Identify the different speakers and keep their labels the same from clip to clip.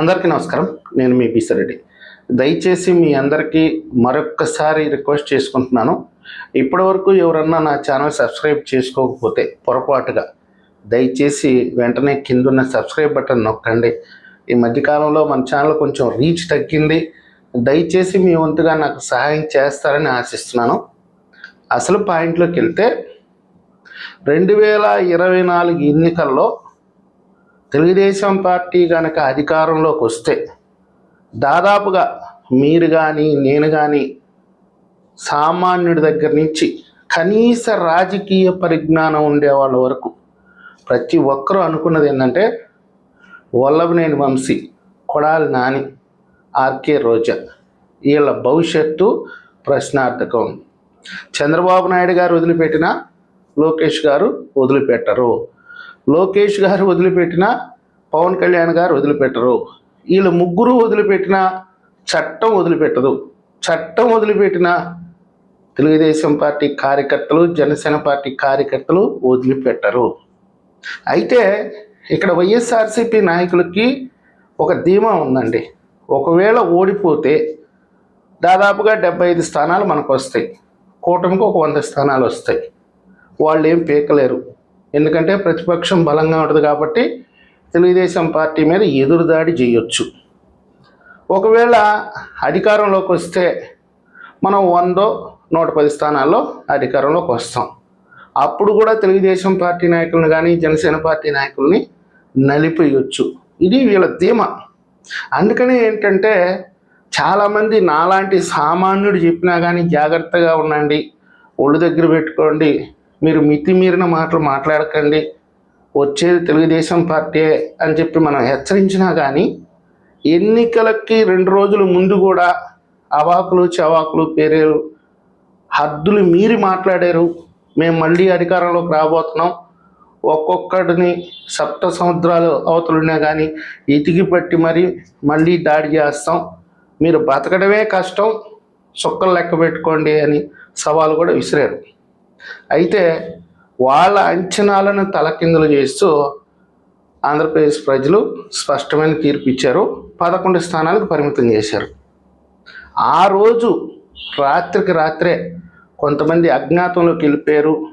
Speaker 1: అందరికీ నమస్కారం. నేను మీ బిసరెడ్డి దయచేసి మీ అందరికీ మరొక్కసారి రిక్వెస్ట్ చేసుకుంటున్నాను. ఇప్పటివరకు ఎవరన్నా నా ఛానల్ సబ్స్క్రైబ్ చేసుకోకపోతే పొరపాటుగా దయచేసి వెంటనే కిందున్న సబ్స్క్రైబ్ బటన్ నొక్కండి. ఈ మధ్యకాలంలో మన ఛానల్ కొంచెం రీచ్ తగ్గింది. దయచేసి మీ వంతుగా నాకు సహాయం చేస్తారని ఆశిస్తున్నాను. అసలు పాయింట్లోకి వెళ్తే రెండు వేల ఇరవై నాలుగు ఎన్నికల్లో తెలుగుదేశం పార్టీ కనుక అధికారంలోకి వస్తే దాదాపుగా మీరు కానీ నేను కానీ సామాన్యుడి దగ్గర నుంచి కనీస రాజకీయ పరిజ్ఞానం ఉండే వాళ్ళ వరకు ప్రతి ఒక్కరూ అనుకున్నది ఏంటంటే వల్లభనేని వంశీ కొడాలి నాని ఆర్కే రోజా వీళ్ళ భవిష్యత్తు ప్రశ్నార్థకం. చంద్రబాబు నాయుడు గారు వదిలిపెట్టిన లోకేష్ గారు వదిలిపెట్టరు. లోకేష్ గారు వదిలిపెట్టిన పవన్ కళ్యాణ్ గారు వదిలిపెట్టరు. వీళ్ళు ముగ్గురు వదిలిపెట్టిన చట్టం వదిలిపెట్టదు. చట్టం వదిలిపెట్టిన తెలుగుదేశం పార్టీ కార్యకర్తలు జనసేన పార్టీ కార్యకర్తలు వదిలిపెట్టరు. అయితే ఇక్కడ వైఎస్ఆర్సీపీ నాయకులకి ఒక ధీమా ఉందండి. ఒకవేళ ఓడిపోతే దాదాపుగా డెబ్బై ఐదు స్థానాలు మనకు వస్తాయి కూటమికి ఒక వంద స్థానాలు వస్తాయి. వాళ్ళు ఏం పీకలేరు. ఎందుకంటే ప్రతిపక్షం బలంగా ఉంటుంది కాబట్టి తెలుగుదేశం పార్టీ మీద ఎదురుదాడి చేయొచ్చు. ఒకవేళ అధికారంలోకి వస్తే మనం వందో నూట పది స్థానాల్లో అధికారంలోకి వస్తాం. అప్పుడు కూడా తెలుగుదేశం పార్టీ నాయకులను కానీ జనసేన పార్టీ నాయకుల్ని నలిపేయొచ్చు. ఇది వీళ్ళ ధీమా. అందుకనే ఏంటంటే చాలామంది నాలాంటి సామాన్యుడు చెప్పినా కానీ జాగ్రత్తగా ఉండండి ఒళ్ళు దగ్గర పెట్టుకోండి మీరు మితిమీరిన మాటలు మాట్లాడకండి. వచ్చేది తెలుగుదేశం పార్టీ అని చెప్పి మనం హెచ్చరించినా కానీ ఎన్నికలకి రెండు రోజుల ముందు కూడా అవాకులు చవాకులు పేరేరు హద్దులు మీరి మాట్లాడారు. మేము మళ్ళీ అధికారంలోకి రాబోతున్నాం. ఒక్కొక్కడిని సప్త సముద్రాలు అవతలున్నా కానీ ఇతికి పట్టి మరి మళ్ళీ దాడి చేస్తాం. మీరు బతకడమే కష్టం. సుక్కలు లెక్క పెట్టుకోండి అని సవాలు కూడా విసిరారు. అయితే వాళ్ళ అంచనాలను తలకిందులు చేస్తూ ఆంధ్రప్రదేశ్ ప్రజలు స్పష్టమైన తీర్పు ఇచ్చారు. పదకొండు స్థానాలకు పరిమితం చేశారు. ఆ రోజు రాత్రికి రాత్రే కొంతమంది అజ్ఞాతంలోకి వెళ్ళిపోయారు.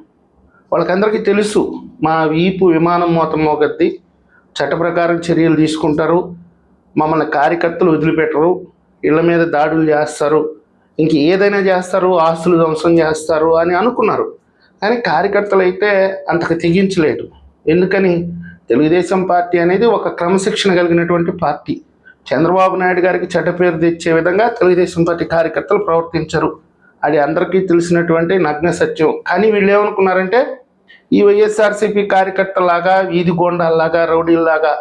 Speaker 1: వాళ్ళకందరికీ తెలుసు మా వీపు విమానం మూత మోగద్ది చట్ట ప్రకారం చర్యలు తీసుకుంటారు. మమ్మల్ని కార్యకర్తలు వదిలిపెట్టరు. ఇళ్ళ మీద దాడులు చేస్తారు. ఇంక ఏదైనా చేస్తారు ఆస్తులు ధ్వంసం చేస్తారు అని అనుకున్నారు. కానీ కార్యకర్తలు అయితే అంతకు తెగించలేదు. ఎందుకని? తెలుగుదేశం పార్టీ అనేది ఒక క్రమశిక్షణ కలిగినటువంటి పార్టీ. చంద్రబాబు నాయుడు గారికి చెడ్డ పేరు తెచ్చే విధంగా తెలుగుదేశం పార్టీ కార్యకర్తలు ప్రవర్తించరు. అది అందరికీ తెలిసినటువంటి నగ్న సత్యం. కానీ వీళ్ళు ఏమనుకున్నారంటే ఈ వైఎస్ఆర్సీపీ కార్యకర్తలాగా వీధి గోండాల్లాగా రౌడీల్లాగా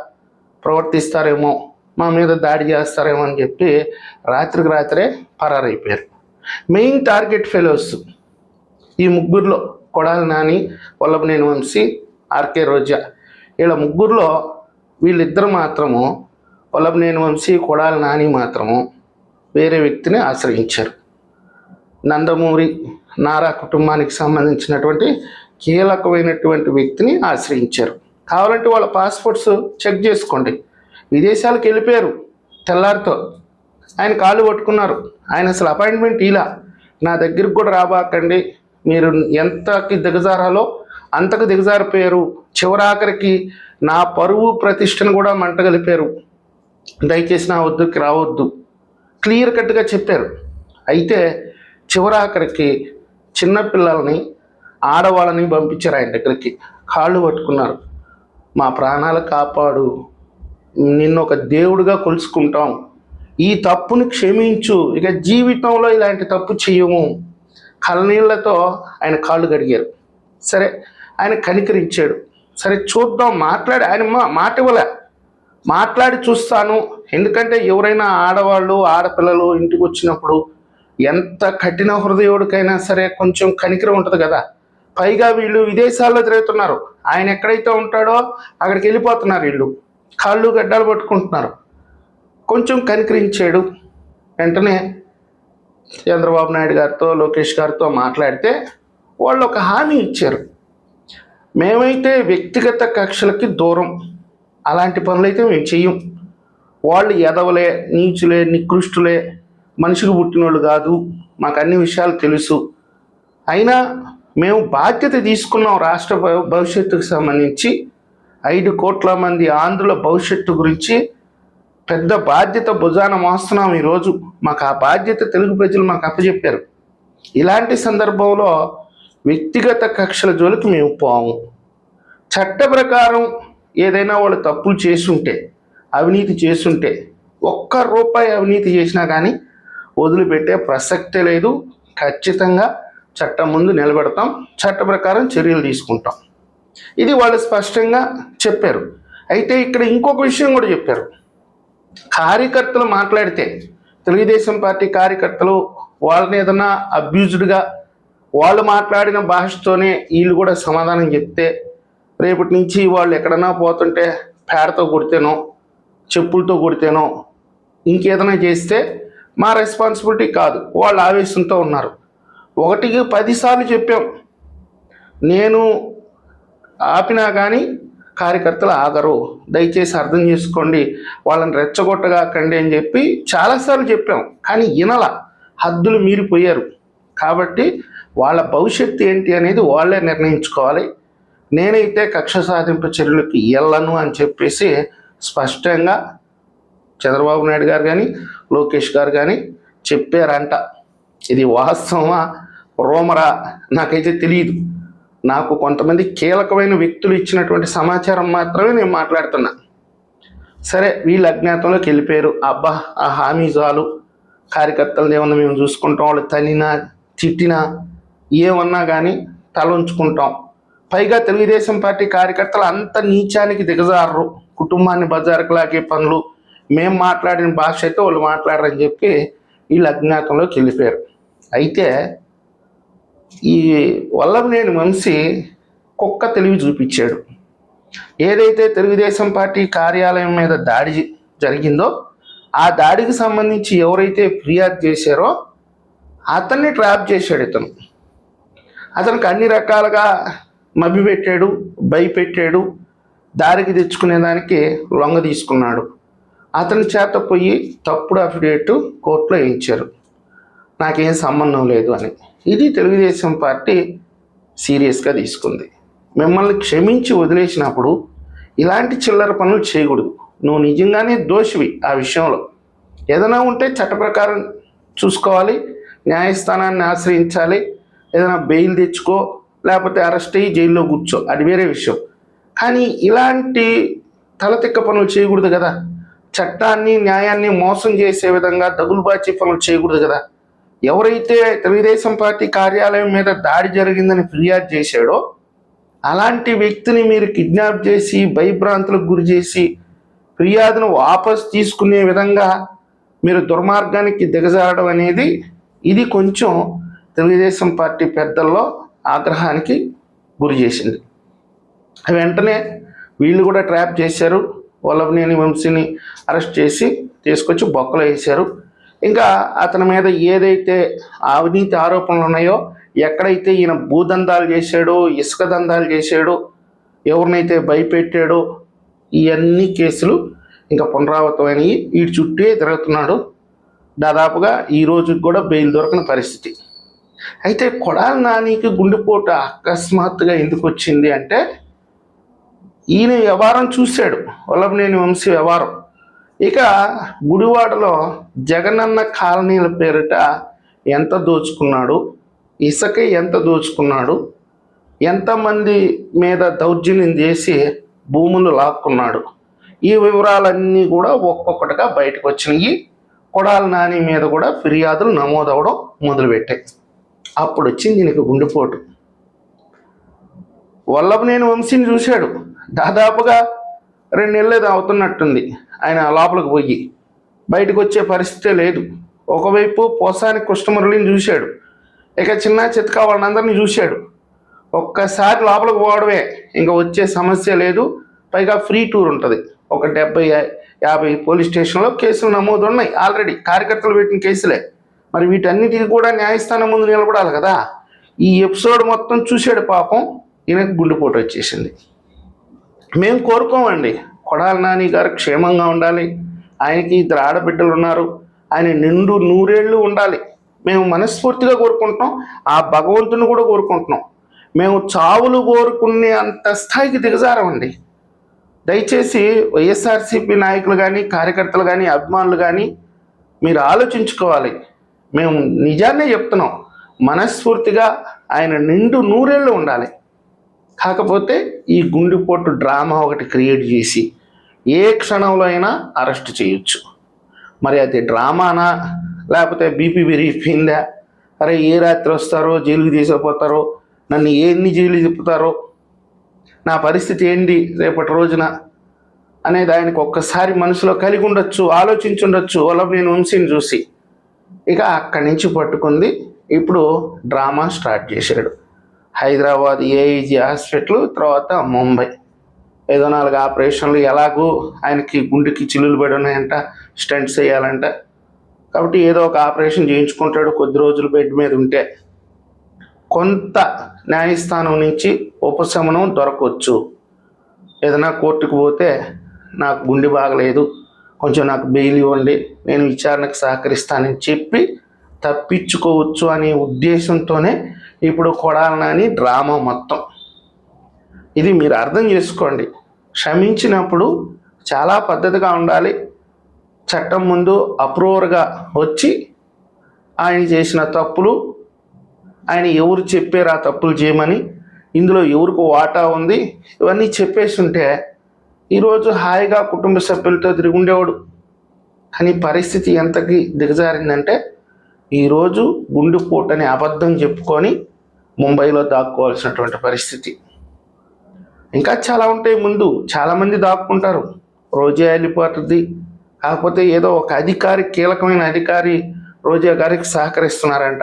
Speaker 1: ప్రవర్తిస్తారేమో మా మీద దాడి చేస్తారేమో అని చెప్పి రాత్రికి రాత్రే పరారైపోయారు. మెయిన్ టార్గెట్ ఫెలోస్ ఈ ముగ్గురులో. కొడాలి నాని వల్లభనేని వంశీ ఆర్కే రోజా. వీళ్ళ ముగ్గురులో వీళ్ళిద్దరు మాత్రము వల్లభనేని వంశీ కొడాలి నాని మాత్రము వేరే వ్యక్తిని ఆశ్రయించారు. నందమూరి నారా కుటుంబానికి సంబంధించినటువంటి కీలకమైనటువంటి వ్యక్తిని ఆశ్రయించారు. కావాలంటే వాళ్ళ పాస్పోర్ట్స్ చెక్ చేసుకోండి. విదేశాలకు వెళ్ళిపోయారు తెల్లారితో. ఆయన కాళ్ళు పట్టుకున్నారు. ఆయన అసలు అపాయింట్మెంట్ ఇలా. నా దగ్గరికి కూడా రాబాకండి. మీరు ఎంతకి దిగజారాలో అంతకు దిగజారిపోయారు. చివరాఖరికి నా పరువు ప్రతిష్టను కూడా మంటగలిపారు. దయచేసి నా వద్దుకి రావద్దు. క్లియర్ కట్గా చెప్పారు. అయితే చివరాఖరికి చిన్నపిల్లల్ని ఆడవాళ్ళని పంపించారు ఆయన దగ్గరికి. కాళ్ళు పట్టుకున్నారు. మా ప్రాణాలు కాపాడు. నిన్ను ఒక దేవుడిగా కొలుసుకుంటాం ఈ తప్పుని క్షమించు. ఇక జీవితంలో ఇలాంటి తప్పు చేయము. కళ్ళనీళ్ళతో ఆయన కాళ్ళు కడిగారు. సరే ఆయన కనికరించాడు. సరే చూద్దాం మాట్లాడి ఆయన మా మాట ఇవ్వలే. మాట్లాడి చూస్తాను. ఎందుకంటే ఎవరైనా ఆడవాళ్ళు ఆడపిల్లలు ఇంటికి వచ్చినప్పుడు ఎంత కఠిన హృదయుడికైనా సరే కొంచెం కనికరం ఉంటుంది కదా. పైగా వీళ్ళు విదేశాల్లో తిరుగుతున్నారు. ఆయన ఎక్కడైతే ఉంటాడో అక్కడికి వెళ్ళిపోతున్నారు వీళ్ళు. కాళ్ళు గడ్డలు పట్టుకుంటున్నారు. కొంచెం కనికరించాడు. వెంటనే చంద్రబాబు నాయుడు గారితో లోకేష్ గారితో మాట్లాడితే వాళ్ళు ఒక హామీ ఇచ్చారు. మేమైతే వ్యక్తిగత కక్షలకి దూరం. అలాంటి పనులైతే మేము చెయ్యం. వాళ్ళు ఎదవలే నీచులే నికృష్టులే మనిషికి పుట్టినోళ్ళు కాదు. మాకు అన్ని విషయాలు తెలుసు. అయినా మేము బాధ్యత తీసుకున్నాం రాష్ట్ర భవిష్యత్తుకు సంబంధించి. ఐదు కోట్ల మంది ఆంధ్రుల భవిష్యత్తు గురించి పెద్ద బాధ్యత భుజాన మోస్తున్నాం ఈరోజు. మాకు ఆ బాధ్యత తెలుగు ప్రజలు మాకు అప్పచెప్పారు ఇలాంటి సందర్భంలో వ్యక్తిగత కక్షల జోలికి మేము పోము. చట్ట ప్రకారం ఏదైనా వాళ్ళు తప్పులు చేసుంటే అవినీతి చేసుంటే ఒక్క రూపాయి అవినీతి చేసినా కానీ వదిలిపెట్టే ప్రసక్తే లేదు. ఖచ్చితంగా చట్టం ముందు నిలబెడతాం. చట్ట ప్రకారం చర్యలు తీసుకుంటాం. ఇది వాళ్ళు స్పష్టంగా చెప్పారు. అయితే ఇక్కడ ఇంకొక విషయం కూడా చెప్పారు. కార్యకర్తలు మాట్లాడితే తెలుగుదేశం పార్టీ కార్యకర్తలు వాళ్ళని ఏదన్నా అబ్యూజ్డ్గా వాళ్ళు మాట్లాడిన భాషతోనే వీళ్ళు కూడా సమాధానం చెప్తే రేపటి నుంచి వాళ్ళు ఎక్కడన్నా పోతుంటే పేడతో కొడితేనో చెప్పులతో కొడితేనో ఇంకేదైనా చేస్తే మా రెస్పాన్సిబిలిటీ కాదు. వాళ్ళు ఆవేశంతో ఉన్నారు. ఒకటికి పదిసార్లు చెప్పాం. నేను ఆపినా కానీ కార్యకర్తలు ఆగరు దయచేసి అర్థం చేసుకోండి వాళ్ళని రెచ్చగొట్టగాకండి అని చెప్పి చాలాసార్లు చెప్పాం. కానీ వినల హద్దులు మీరిపోయారు. కాబట్టి వాళ్ళ భవిష్యత్తు ఏంటి అనేది వాళ్ళే నిర్ణయించుకోవాలి. నేనైతే కక్ష సాధింపు చర్యలకు వెళ్ళను అని చెప్పేసి స్పష్టంగా చంద్రబాబు నాయుడు గారు కానీ లోకేష్ గారు కానీ చెప్పారంట. ఇది వాస్తవమా? రోమరా? నాకైతే తెలియదు నాకు కొంతమంది కీలకమైన వ్యక్తులు ఇచ్చినటువంటి సమాచారం మాత్రమే నేను మాట్లాడుతున్నా. సరే వీళ్ళు అజ్ఞాతంలోకి వెళ్ళిపోయారు. అబ్బా ఆ హామీ చాలు. కార్యకర్తలు ఏమన్నా మేము చూసుకుంటాం వాళ్ళు తనినా తిట్టినా ఏమన్నా కానీ తల ఉంచుకుంటాం పైగా తెలుగుదేశం పార్టీ కార్యకర్తలు అంత నీచానికి దిగజారరు. కుటుంబాన్ని బజారుకు లాగే పనులు. మేము మాట్లాడిన భాష అయితే వాళ్ళు మాట్లాడరని చెప్పి వీళ్ళు అజ్ఞాతంలోకి వెళ్ళిపోయారు. అయితే ఈ వల్లభనేని వంశీ కుక్క తెలివి చూపించాడు. ఏదైతే తెలుగుదేశం పార్టీ కార్యాలయం మీద దాడి జరిగిందో ఆ దాడికి సంబంధించి ఎవరైతే ఫిర్యాదు చేశారో అతన్ని ట్రాప్ చేశాడు ఇతను. అతనికి అన్ని రకాలుగా మభ్యపెట్టాడు భయపెట్టాడు దారికి తెచ్చుకునేదానికి లొంగ తీసుకున్నాడు. అతని చేత పోయి తప్పుడు అఫిడేట్ కోర్టులో వేయించారు. నాకేం సంబంధం లేదు అని. ఇది తెలుగుదేశం పార్టీ సీరియస్గా తీసుకుంది. మిమ్మల్ని క్షమించి వదిలేసినప్పుడు ఇలాంటి చిల్లర పనులు చేయకూడదు. నువ్వు నిజంగానే దోషివి ఆ విషయంలో. ఏదైనా ఉంటే చట్ట ప్రకారం చూసుకోవాలి న్యాయస్థానాన్ని ఆశ్రయించాలి ఏదైనా బెయిల్ తెచ్చుకో లేకపోతే అరెస్ట్ అయ్యి జైల్లో కూర్చో. అది వేరే విషయం. కానీ ఇలాంటి తలతిక్క పనులు చేయకూడదు కదా. చట్టాన్ని న్యాయాన్ని మోసం చేసే విధంగా దగులుబాచి పనులు చేయకూడదు కదా. ఎవరైతే తెలుగుదేశం పార్టీ కార్యాలయం మీద దాడి జరిగిందని ఫిర్యాదు చేశాడో అలాంటి వ్యక్తిని మీరు కిడ్నాప్ చేసి భయభ్రాంతులకు గురి చేసి ఫిర్యాదును వాపస్ తీసుకునే విధంగా మీరు దుర్మార్గానికి దిగజారడం అనేది ఇది కొంచెం తెలుగుదేశం పార్టీ పెద్దల్లో ఆగ్రహానికి గురి చేసింది. వెంటనే వీళ్ళు కూడా ట్రాప్ చేశారు. వల్లభనేని వంశీని అరెస్ట్ చేసి తీసుకొచ్చి బొక్కలు వేశారు. ఇంకా అతని మీద ఏదైతే అవినీతి ఆరోపణలు ఉన్నాయో ఎక్కడైతే ఈయన భూదందాలు చేశాడో ఇసుక దందాలు చేశాడో ఎవరినైతే భయపెట్టాడో ఇవన్నీ కేసులు ఇంకా పునరావృతమైనవి వీటి చుట్టే తిరుగుతున్నాడు. దాదాపుగా ఈ రోజుకి కూడా బెయిల్ దొరకని పరిస్థితి. అయితే కొడాల నానికి గుండెపోటు అకస్మాత్తుగా ఎందుకు వచ్చింది అంటే ఈయన వ్యవహారం చూశాడు. వల్లభనేని వంశీ వ్యవహారం. ఇక గుడివాడలో జగనన్న కాలనీల పేరిట ఎంత దోచుకున్నాడు? ఇసుక ఎంత దోచుకున్నాడు? ఎంతమంది మీద దౌర్జన్యం చేసి భూములు లాక్కున్నాడు? ఈ వివరాలన్నీ కూడా ఒక్కొక్కటిగా బయటకు వచ్చినాయి. కొడాల నాని మీద కూడా ఫిర్యాదులు నమోదవడం మొదలుపెట్టాయి అప్పుడు వచ్చింది దీనికి గుండెపోటు. వల్లభనేని వంశీని చూశాడు. దాదాపుగా రెండు నెలలు అవుతున్నట్టుంది ఆయన లోపలికి పోయి బయటకు వచ్చే పరిస్థితే లేదు. ఒకవైపు పోసాని కృష్ణమురళిని చూశాడు. ఇక చిన్న చిత్క వాళ్ళందరినీ చూశాడు. ఒక్కసారి లోపలికి పోవడమే. ఇంకా వచ్చే సమస్య లేదు. పైగా ఫ్రీ టూర్ ఉంటుంది. ఒక డెబ్బై యాభై పోలీస్ స్టేషన్లో కేసులు నమోదు ఉన్నాయి ఆల్రెడీ. కార్యకర్తలు పెట్టిన కేసులే. మరి వీటన్నిటికీ కూడా న్యాయస్థానం ముందు నిలబడాలి కదా. ఈ ఎపిసోడ్ మొత్తం చూశాడు పాపం. ఈయనకు గుండెపోటు వచ్చేసింది. మేము కోరుకోమండి. కొడాల నాని గారు క్షేమంగా ఉండాలి. ఆయనకి ఇద్దరు ఆడబిడ్డలు ఉన్నారు. ఆయన నిండు నూరేళ్ళు ఉండాలి. మేము మనస్ఫూర్తిగా కోరుకుంటున్నాం. ఆ భగవంతుని కూడా కోరుకుంటున్నాం. మేము చావులు కోరుకునే అంత స్థాయికి దిగజారమండి దయచేసి వైఎస్ఆర్సీపీ నాయకులు కానీ కార్యకర్తలు కానీ అభిమానులు కానీ మీరు ఆలోచించుకోవాలి. మేము నిజాన్నే చెప్తున్నాం. మనస్ఫూర్తిగా ఆయన నిండు నూరేళ్ళు ఉండాలి. కాకపోతే ఈ గుండెపోటు డ్రామా ఒకటి క్రియేట్ చేసి ఏ క్షణంలో అయినా అరెస్ట్ చేయొచ్చు. మరి అది డ్రామానా? లేకపోతే బీపీ విరిగిపోయిందా అరే ఏ రాత్రి వస్తారో జైలుకి తీసుకుపోతారో నన్ను ఎన్ని జైలు తిప్పుతారో నా పరిస్థితి ఏంటి రేపటి రోజున అనేది ఆయనకు ఒక్కసారి మనసులో కలిగి ఉండొచ్చు ఆలోచించుండొచ్చు వాళ్ళ నేను వంశీని చూసి. ఇక అక్కడి నుంచి పట్టుకుంది. ఇప్పుడు డ్రామా స్టార్ట్ చేశాడు. హైదరాబాద్ ఏఐజీ హాస్పిటల్ తర్వాత ముంబై. ఏదో నాలుగు ఆపరేషన్లు ఎలాగూ ఆయనకి గుండెకి చిల్లులు పడి ఉన్నాయంట స్టంట్స్ వేయాలంట. కాబట్టి ఏదో ఒక ఆపరేషన్ చేయించుకుంటాడు కొద్ది రోజులు బెడ్ మీద ఉంటే. కొంత న్యాయస్థానం నుంచి ఉపశమనం దొరకవచ్చు ఏదైనా కోర్టుకు పోతే నాకు గుండె బాగలేదు కొంచెం నాకు బెయిల్ ఇవ్వండి నేను విచారణకు సహకరిస్తానని చెప్పి తప్పించుకోవచ్చు అనే ఉద్దేశంతోనే ఇప్పుడు కొడాలని డ్రామా మొత్తం. ఇది మీరు అర్థం చేసుకోండి. క్షమించినప్పుడు చాలా పద్ధతిగా ఉండాలి. చట్టం ముందు అప్రూవర్గా వచ్చి ఆయన చేసిన తప్పులు ఆయన ఎవరు చెప్పారు ఆ తప్పులు చేయమని ఇందులో ఎవరికి వాటా ఉంది ఇవన్నీ చెప్పేసి ఉంటే ఈరోజు హాయిగా కుటుంబ సభ్యులతో తిరిగి ఉండేవాడు. కానీ పరిస్థితి ఎంతకి దిగజారిందంటే ఈరోజు గుండెపోటు అబద్ధం చెప్పుకొని ముంబైలో దాక్కోవాల్సినటువంటి పరిస్థితి. ఇంకా చాలా ఉంటాయి ముందు. చాలామంది దాక్కుంటారు. రోజే వెళ్ళిపోతుంది. కాకపోతే ఏదో ఒక అధికారి కీలకమైన అధికారి రోజా గారికి సహకరిస్తున్నారంట.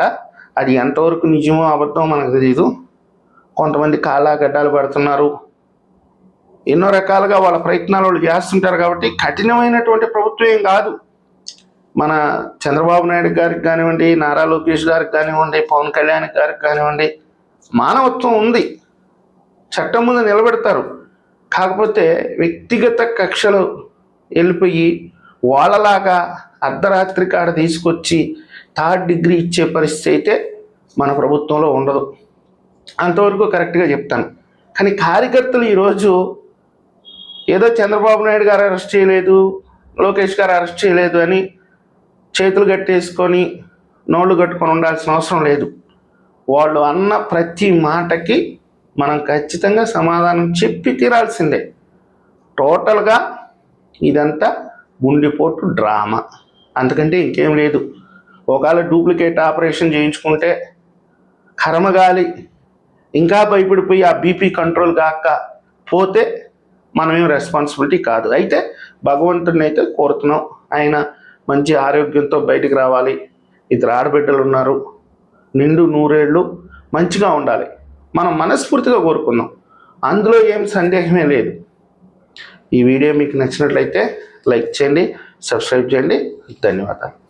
Speaker 1: అది ఎంతవరకు నిజమో అబద్ధమో మనకు తెలియదు కొంతమంది కాలా గడ్డాలు పడుతున్నారు. ఎన్నో రకాలుగా వాళ్ళ ప్రయత్నాలు వాళ్ళు చేస్తుంటారు కాబట్టి కఠినమైనటువంటి ప్రభుత్వం ఏం కాదు. మన చంద్రబాబు నాయుడు గారికి కానివ్వండి నారా లోకేష్ గారికి కానివ్వండి పవన్ కళ్యాణ్ గారికి కానివ్వండి మానవత్వం ఉంది. చట్టం ముందు నిలబెడతారు. కాకపోతే వ్యక్తిగత కక్షలు వెళ్ళిపోయి వాళ్ళలాగా అర్ధరాత్రి కాడ తీసుకొచ్చి థర్డ్ డిగ్రీ ఇచ్చే పరిస్థితి అయితే మన ప్రభుత్వంలో ఉండదు. అంతవరకు కరెక్ట్గా చెప్తాను. కానీ కార్యకర్తలు ఈరోజు ఏదో చంద్రబాబు నాయుడు గారు అరెస్ట్ చేయలేదు లోకేష్ గారు అరెస్ట్ చేయలేదు అని చేతులు కట్టేసుకొని నోళ్ళు కట్టుకొని ఉండాల్సిన అవసరం లేదు. వాళ్ళు అన్న ప్రతి మాటకి మనం ఖచ్చితంగా సమాధానం చెప్పి తీరాల్సిందే. టోటల్గా ఇదంతా గుండెపోటు డ్రామా. అందుకంటే ఇంకేం లేదు. ఒకవేళ డూప్లికేట్ ఆపరేషన్ చేయించుకుంటే కర్మగాలి. ఇంకా భయపడిపోయి ఆ బీపీ కంట్రోల్ కాక పోతే మనమేం రెస్పాన్సిబిలిటీ కాదు. అయితే భగవంతుడిని అయితే కోరుతున్నాం. ఆయన మంచి ఆరోగ్యంతో బయటికి రావాలి. ఇద్దరు ఆడబిడ్డలు ఉన్నారు. నిండు నూరేళ్ళు మంచిగా ఉండాలి. మనం మనస్ఫూర్తిగా కోరుకుందాం. అందులో ఏం సందేహమే లేదు. ఈ వీడియో మీకు నచ్చినట్లయితే లైక్ చేయండి సబ్స్క్రైబ్ చేయండి. ధన్యవాదాలు.